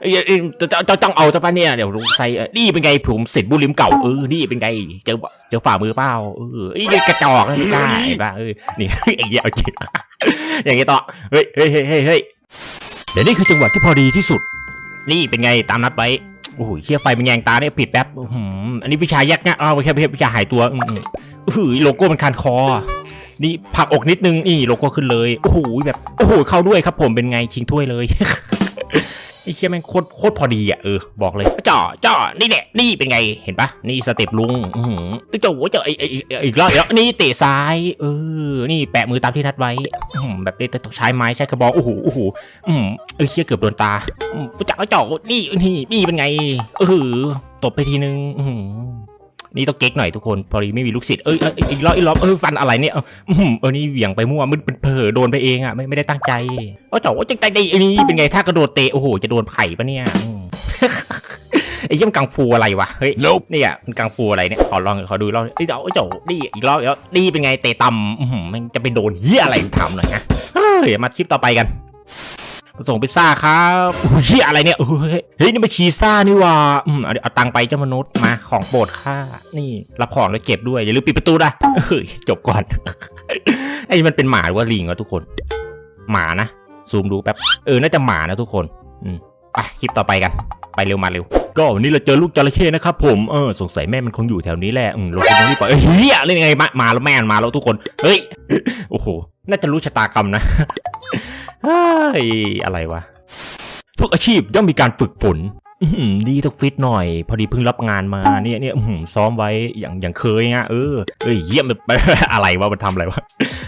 เอ้ยเอ้ยจะจะจะต้องเอาจะปะเนี่ยเดี๋ยวลุงใส่เอ่อนี่เป็นไงผมเสร็จบุริมเก่าเออนี่เป็นไงเจอเจอฝ่ามือเปล่าเออไอ้ยกระจอกนะไม่ได้ป่ะเออนี่ ไอ้เหี้ยเอาจริง อย่างงี้ต่อเฮ้ยเฮ้ยเฮ้ยเฮ้ยเฮ้ยเดี๋ยวนี่คือจังหวะที่พอดีที่สุด นี่เป็นไงตามนัดไว้โอ้โหเชี่ยไฟมันแยงตาเนี่ยปิดแป๊บอื้อหืออันนี้วิชาแยกนะอ้าวไม่ใช่ไม่ใช่วิชาหายตัวอืมอืมอื้อหือโลโก้มันคันคอ นี่ผลักอกนิดนึงนี่โลโก้ขึ้นเลย โอ้โหแบบ โอ้โหเข้าด้วยครับผมเป็นไงชิงถ้วยเลย ไอ้เชี่ยแม่งโคตรโคตรพอดีอะเออบอกเลยจ่อจ่อนี่แหละนี่เป็นไงเห็นปะนี่สเต็ปลุงอือหือเจ้าเจ้าไอ้ไอ้ไอ้อีกรอบแล้วนี่เตะซ้ายเออนี่แปะมือตามที่นัดไว้อืแบบนี้ต้องใช้ไม้ใช้กระบอกโอ้โหโอ้โหอืมเออเชี่ยเกือบโดนตาอืมจ่อจ่อนี่นี่นี่เป็นไงเออตบไปทีนึงอือ นี่ต้องเก๊กหน่อยทุกคน พอดีไม่มีลูกศิษย์เอ้ยเอ้ยอีกรอบอีกรอบเออฟันอะไรเนี่ยอืมเออนี่เหวี่ยงไปมั่วมันเผลอโดนไปเองอะไม่ไม่ได้ตั้งใจเออเจ๋าจังใจดีอันนี้เป็นไงถ้ากระโดดเตะโอ้โหจะโดนไผ่ปะเนี่ยอืมไอ้เยี่ยมนกังฟูอะไรวะเฮ้ย Nope เนี่ยมันกังฟูอะไรเนี่ยขอลองขอดูรอบเอ้ยเจ๋าเจ๋านี่อีกรอบแล้วนี่เป็นไงเตะต่ำอื้อหือมันจะไปโดนเหี้ยอะไรถามหน่อยนะเฮ้ยมาคลิปต่อไปกัน ส่งพิซซ่าครับโอ้ยเหี้ยอะไรเนี่ยเฮ้ยนี่มันชีซ่านี่ว่าอืมเอาตังไปเจ้ามนุษย์มาของโปรดข้านี่รับของแล้วเก็บด้วยอย่าลืมปิดประตูนะเฮ้ยจบก่อนไอ้มันเป็นหมาหรือว่าลิงวะทุกคน หมานะซูมดูแป๊บเออน่าจะหมานะทุกคนอืมไปคลิปต่อไปกัน ไปเร็วมาเร็วก็วันนี้เราเจอลูกจระเข้นะครับผมเออสงสัยแม่มันคงอยู่แถวนี้แหละอืมเราต้องรีบไปเอ้ยเฮียเล่นยังไงมามาแล้วแม่มาแล้วทุกคนเฮ้ยโอ้โหน่าจะรู้ชะตากรรมนะ เฮ้ยอะไรวะ ทุกอาชีพย่อมมีการฝึกฝน ดีต้องฟิตหน่อย พอดีเพิ่งรับงานมาเนี่ยเนี่ยอื้อหือซ้อมไว้อย่างอย่างเคยอะเออเอ้ยเยี่ยมอะไรวะมันทำอะไรวะ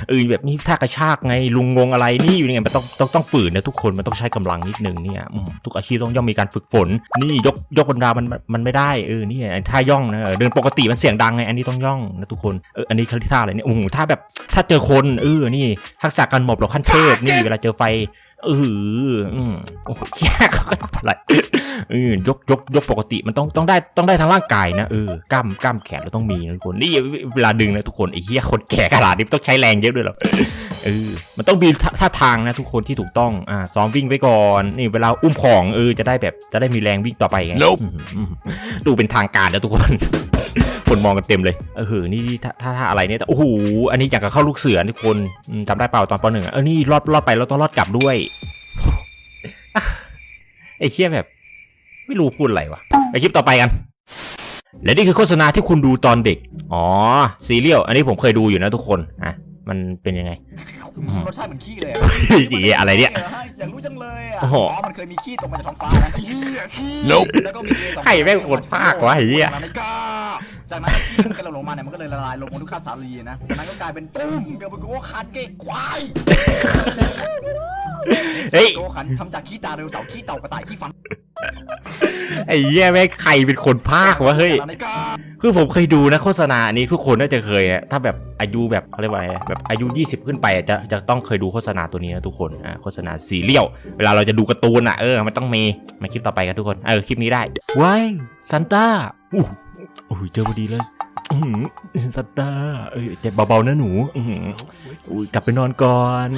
เออแบบนี้ท่ากระชากไงลุงงงอะไรนี่อยู่ยังไงมันต้องต้องต้องฝืนนะทุกคนมันต้องใช้กำลังนิดนึงเนี่ยอืมทุกอาชีพต้องย่อมมีการฝึกฝน นี่ยกยกบรรดามันมันมันไม่ได้เออนี่ท่าย่องนะเดินปกติมันเสียงดังไงอันนี้ต้องย่องนะทุกคนเอออันนี้เขาเรียกท่าอะไรเนี่ยโอ้โหท่าแบบถ้าเจอคนเออนี่ทักษะการหมอบหลบขั้นเทพนี่เวลาเจอไฟเอออืมโอ้แย่เขาก็ทำอะไร เออยกยกยกปกติมันต้องต้องได้ต้องได้ทั้งร่างกายนะเออกล้ามกล้ามแขนเราต้องมีนะทุกคนนี่เวลาดึงนะทุกคนไอ้เหี้ยคนแก่ขนาดนี้ต้องใช้แรงเยอะด้วยเหรอเออมันต้องมีท่าท่าทางนะทุกคนที่ถูกต้องอ่าซ้อมวิ่งไว้ก่อนนี่เวลาอุ้มของเออจะได้แบบจะได้มีแรงวิ่งต่อไปไง Nope อืมอืมดูเป็นทางการนะทุกคนคนมองกันเต็มเลย เออ นี่ท่าท่าท่าอะไรเนี่ยแต่โอ้โห อันนี้อย่างกับเข้าลูกเสือทุกคนอืมจำได้เปล่าตอนปหนึ่งอะเออ นี่รอดรอดไปเราต้องรอดกลับด้วย ไอ้เชี่ยแบบ ไม่รู้พูดอะไรวะไปคลิปต่อไปกัน และนี่คือโฆษณาที่คุณดูตอนเด็ก อ๋อ ซีเรียล อันนี้ผมเคยดูอยู่นะทุกคน อะ มันเป็นยังไงอืมรสชาติเหมือนขี้เลยสีอะไรเนี่ยอยากรู้จังเลยอะโอ้โหมันเคยมีขี้ตกมาจากท้องฟ้านะขี้ขี้ Nope แล้วก็มีใครแม่งโคตรภาควะไอ้เหี้ย จากนั้นขี้มันกระโดดลงมาเนี่ยมันก็เลยละลายลงบนทุกข้าวสาลีนะจากนั้นก็กลายเป็นตุ้มเกือบเป็นโกคันเก้ควายเฮ้ย โกคันทำจากขี้ตาเร็วเสาร์ขี้เต่ากระต่ายขี้ฟันไอ้เหี้ยแม่งใครเป็นคนภาควะเฮ้ยคือผมเคยดูนะโฆษณาอันนี้ทุกคนน่าจะเคยอะถ้าแบบอายุแบบเขาเรียกว่าอะไรแบบอายุ 20 ขึ้นไปอะจะจะต้องเคยดูโฆษณาตัวนี้นะทุกคนอ่าโฆษณาซีเรียลเวลาเราจะดูการ์ตูนอะเออมันต้องมีมาคลิปต่อไปกันทุกคนเออคลิปนี้ได้ว้ายซันต้าอู้ โอ้ยเจอพอดีเลยอือหือซันต้าเอ้ยเจ็บเบาๆนะหนูอือหืออุ้ยกลับไปนอนก่อน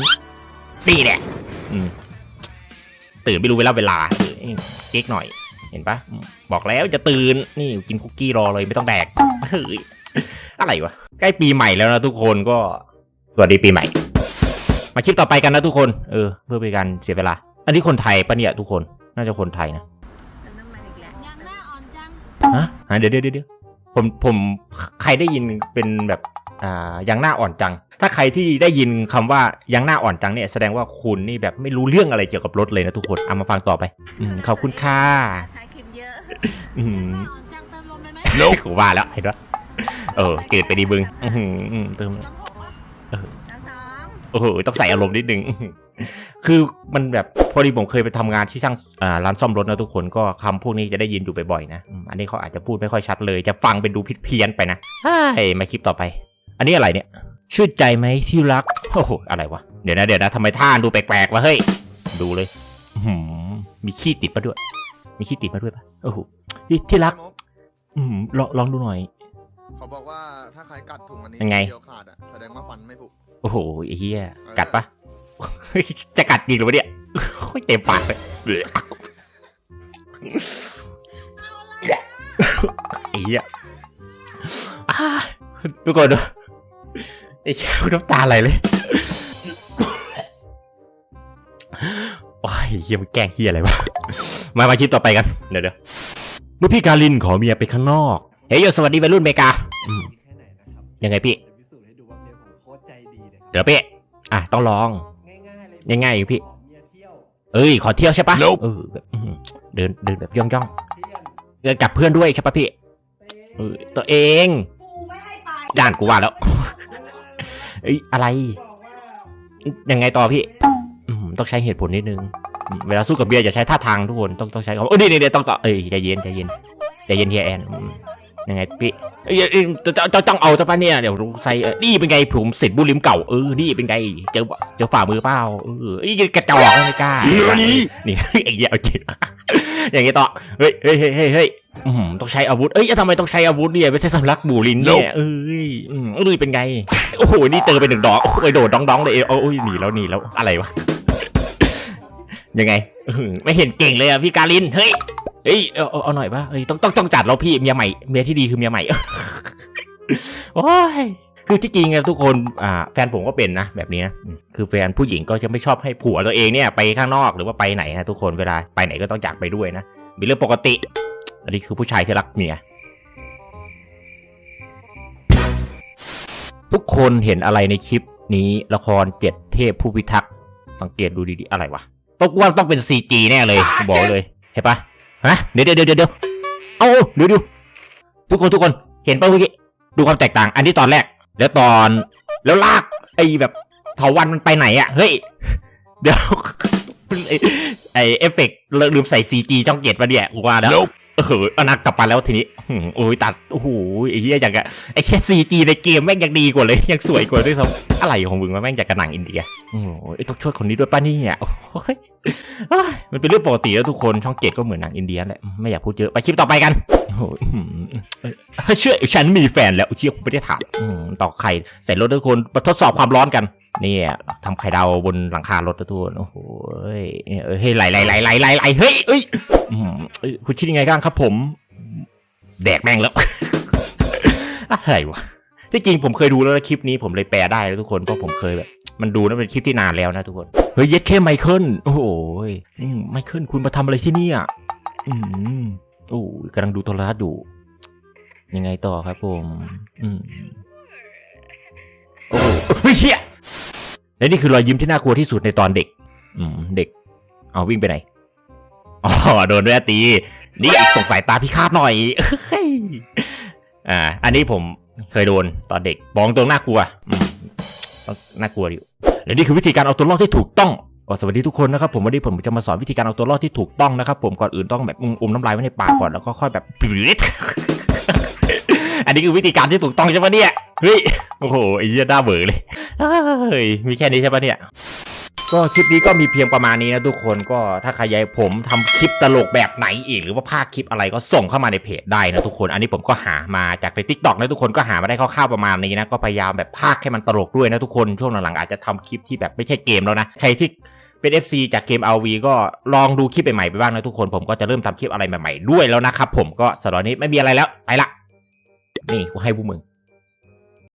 นี่แหละอืมตื่นไม่รู้เวลาเวลาเออเก๊กหน่อย เห็นปะอืมบอกแล้วจะตื่นนี่กินคุกกี้รอเลยไม่ต้องแดกเฮ้ยอะไรวะใกล้ปีใหม่แล้วนะทุกคนก็สวัสดีปีใหม่ มาคลิปต่อไปกันนะทุกคน เออ เพื่อเป็นการเสียเวลา อันนี้คนไทยปะเนี่ยทุกคนน่าจะคนไทยนะ ฮะฮะเดี๋ยวเดี๋ยวเดี๋ยวผมผมใครได้ยินเป็นแบบอ่ายังหน้าอ่อนจัง ถ้าใครที่ได้ยินคำว่ายังหน้าอ่อนจังเนี่ยแสดงว่าคุณนี่แบบไม่รู้เรื่องอะไรเกี่ยวกับรถเลยนะทุกคนเอามาฟังต่อไปอืมขอบคุณค่ะถ่ายคลิปเยอะอืหมน้าอ่อนจังเติมลมเลยไหม Nope กูว่าแล้วเห็นปะเออเกิดไปดีบึงอื้อหืออืมเติมจังหกวะเออจังสองโอ้โหต้องใส่อารมณ์นิดนึงอื้อหือ คือมันแบบพอดีผมเคยไปทำงานที่ช่างอ่าร้านซ่อมรถนะทุกคนก็คำพวกนี้จะได้ยินอยู่บ่อยๆนะอืมอันนี้เขาอาจจะพูดไม่ค่อยชัดเลย จะฟังเป็นดูผิดเพี้ยนไปนะใช่มาคลิปต่อไป อันนี้อะไรเนี่ยชื่นใจไหมที่รักโอ้โหอะไรวะเดี๋ยวนะเดี๋ยวนะทำไมท่าดูแปลกๆวะเฮ้ยดูเลยอื้อหือมีขี้ติดมาด้วย มีขี้ติดมาด้วยปะโอ้โหที่ที่รักอืมลองลองดูหน่อยเขาบอกว่าถ้าใครกัดถุงอันนี้ยังไงเดียวขาดอะแสดงว่าฟันไม่ผุโอ้โหไอ้เหี้ยกัดปะ จะกัดจริงหรือวะเนี่ยโอ้ยเต็มปากเลยไอ้เหี้ยอ่าทุกคนดูไอ้เหี้ยน้ำตาไหลเลยโอ้ยเฮียมันแกล้งเฮียอะไรวะ มามาคลิปต่อไปกัน เดี๋ยวเดี๋ยวเมื่อพี่การินขอเมียไปข้างนอก เฮ้ยโยสวัสดีวัยรุ่นเมกาอืมแค่ไหนนะครับยังไงพี่จะพิสูจน์ให้ดูว่าเมียผมโคตรใจดีนะครับเดี๋ยวพี่ อะ ต้องลอง ง่ายๆเลยง่ายๆอยู่พี่ขอเมียเที่ยวเอ้ย ขอเที่ยวใช่ปะ Nope เออแบบอื้อหือเดินเดินแบบย่องย่องเที่ยงๆเดินกับเพื่อนด้วยใช่ปะพี่เออตัวเองด่านกูว่าแล้วเอ้ยอะไรบอกว่ายังไงต่อพี่อืมต้องใช้เหตุผลนิดนึงอืมเวลาสู้กับเบียร์อย่าใช้ท่าทางทุกคนต้องต้องใช้คำว่าเออนี่นี่นี่ต้องต่อเอ้ยใจเย็นใจเย็นใจเย็นเฮียแอนอืม ยังไงพี่เอ้ยเอ้ยจะจะจะต้องเอาจะปะเนี่ยเดี๋ยวใส่เออนี่เป็นไงผมเสร็จบุริมเก่าเออนี่เป็นไงเจอเจอฝ่ามือเปล่าเออไอ้ยกระจอกไม่กล้านี่ ไอ้เหี้ยเอาจริงอย่างงี้ต่อเฮ้ยเฮ้ยเฮ้ยเฮ้ยเฮ้ยอืมต้องใช้อาวุธเอ้ยทำไมต้องใช้อาวุธเนี่ยไม่ใช่สำลักบูลินเนี่ยเอ้ยอืมเอ้ยเป็นไงโอ้โหนี่เจอไปหนึ่งดอกโอ้ยโดดดองดองเลยโอ้ยหนีแล้วหนีแล้วอะไรวะยังไงอื้อหือไม่เห็นเก่งเลยอะพี่การินเฮ้ย เฮ้ยเอาเอาเอาหน่อยป่ะเฮ้ยต้องต้องต้องจัดแล้วพี่เมียใหม่เมียที่ดีคือเมียใหม่ โอ้ยคือที่จริงอะทุกคนอ่าแฟนผมก็เป็นนะแบบนี้นะอืมคือแฟนผู้หญิงก็จะไม่ชอบให้ผัวตัวเองเนี่ยไปข้างนอกหรือว่าไปไหนนะทุกคนเวลาไปไหนก็ต้องอยากไปด้วยนะเป็นเรื่องปกติ อันนี้คือผู้ชายที่รักเมีย ทุกคนเห็นอะไรในคลิปนี้ละครเจ็ดเทพผู้พิทักษ์สังเกตดูดีๆ อะไรวะต้องว่าต้องเป็นซีจีแน่เลยผมบอกเลย ใช่ปะ ฮะเดี๋ยวเดี๋ยวเดี๋ยวเดี๋ยวเอาเดี๋ยวดูทุกคนทุกคนเห็นป่ะเมื่อกี้ดูความแตกต่าง อันที่ตอนแรก แล้วตอนแล้วลากไอ้แบบเถาวันมันไปไหนอะเฮ้ยเดี๋ยวไอ้เอฟเฟกต์ลืมใส่ซีจีช่องเจ็ดมาเนี่ยกูว่าแล้ว Nope เออเอานักกลับมาแล้วทีนี้โอ้ยตัดโอ้โหไอ้เหี้ยอย่างกะไอ้แค่ซีจีในเกมแม่งยังดีกว่าเลย ยังสวยกว่าด้วยซ้ำอะไรของมึงวะแม่งจากกระหนังอินเดียโอ้ยต้องช่วยคนนี้ด้วยป้านี่อะโอ้ยเอ้ยมันเป็นเรื่องปกติแล้วทุกคนช่องเจ็ดก็เหมือนหนังอินเดียแหละไม่อยากพูดเยอะไปคลิปต่อไปกันโอ้โหอื้อหือเอ้ยเชื่อฉันมีแฟนแล้วเชื่อผมไม่ได้ถามต่อไข่ใส่รถทุกคนมาทดสอบความร้อนกัน นี่ทำไข่ดาวบนหลังคารถนะทุกคนโอ้โหเฮ้ยไหลไหลไหลไหลไหลไหลเฮ้ยเอ้ยคุณคิดยังไงบ้างครับผม แดกแม่งแล้วอะไรวะที่จริงผมเคยดูแล้วนะคลิปนี้ผมเลยแปลได้แล้วทุกคนเพราะผมเคยแบบมันดูนั่นเป็นคลิปที่นานแล้วนะทุกคน เฮ้ยเย็ดแค่ไมเคิลโอ้โหไมเคิลคุณมาทำอะไรที่นี่อะอืมโอ้กำลังดูโทรทัศน์ดูยังไงต่อครับผม อืมโอ้โหเฮ้ยเชี่ย และนี่คือรอยยิ้มที่น่ากลัวที่สุดในตอนเด็ก อืมเด็ก เอาวิ่งไปไหน อ๋อโดนด้วยตี นี่อีกส่งสายตาพิฆาตหน่อยอ่า อันนี้ผมเคยโดนตอนเด็กบอกตรงน่ากลัวอืมน่ากลัวอยู่และนี่คือวิธีการเอาตัวรอดที่ถูกต้องสวัสดีทุกคนนะครับผมวันนี้ผมจะมาสอนวิธีการเอาตัวรอดที่ถูกต้องนะครับผมก่อนอื่นต้องแบบอมอมน้ำลายไว้ในปากก่อนแล้วก็ค่อยแบบอันนี้คือวิธีการที่ถูกต้องใช่ปะเนี่ย เฮ้ย โอ้โห ไอ้เหี้ยหน้าเบื่อเลยเฮ้ย มีแค่นี้ใช่ปะเนี่ย ก็คลิปนี้ก็มีเพียงประมาณนี้นะทุกคน ก็ถ้าใครอยากให้ผมทำคลิปตลกแบบไหนอีก หรือว่าภาคคลิปอะไรก็ส่งเข้ามาในเพจได้นะทุกคน อันนี้ผมก็หามาจากในทิกตอกนะทุกคน ก็หามาได้คร่าวๆประมาณนี้นะ ก็พยายามแบบภาคให้มันตลกด้วยนะทุกคน ช่วงหลังๆอาจจะทำคลิปที่แบบไม่ใช่เกมแล้วนะ ใครที่ เป็น FC จากเกม RV ก็ลองดูคลิปใหม่ๆไปบ้างนะทุกคน ผมก็จะเริ่มทำคลิปอะไรใหม่ๆด้วยแล้วนะครับผมก็สำหรับวันนี้ไม่มีอะไรแล้ว ไปละ นี่กูให้พวกมึง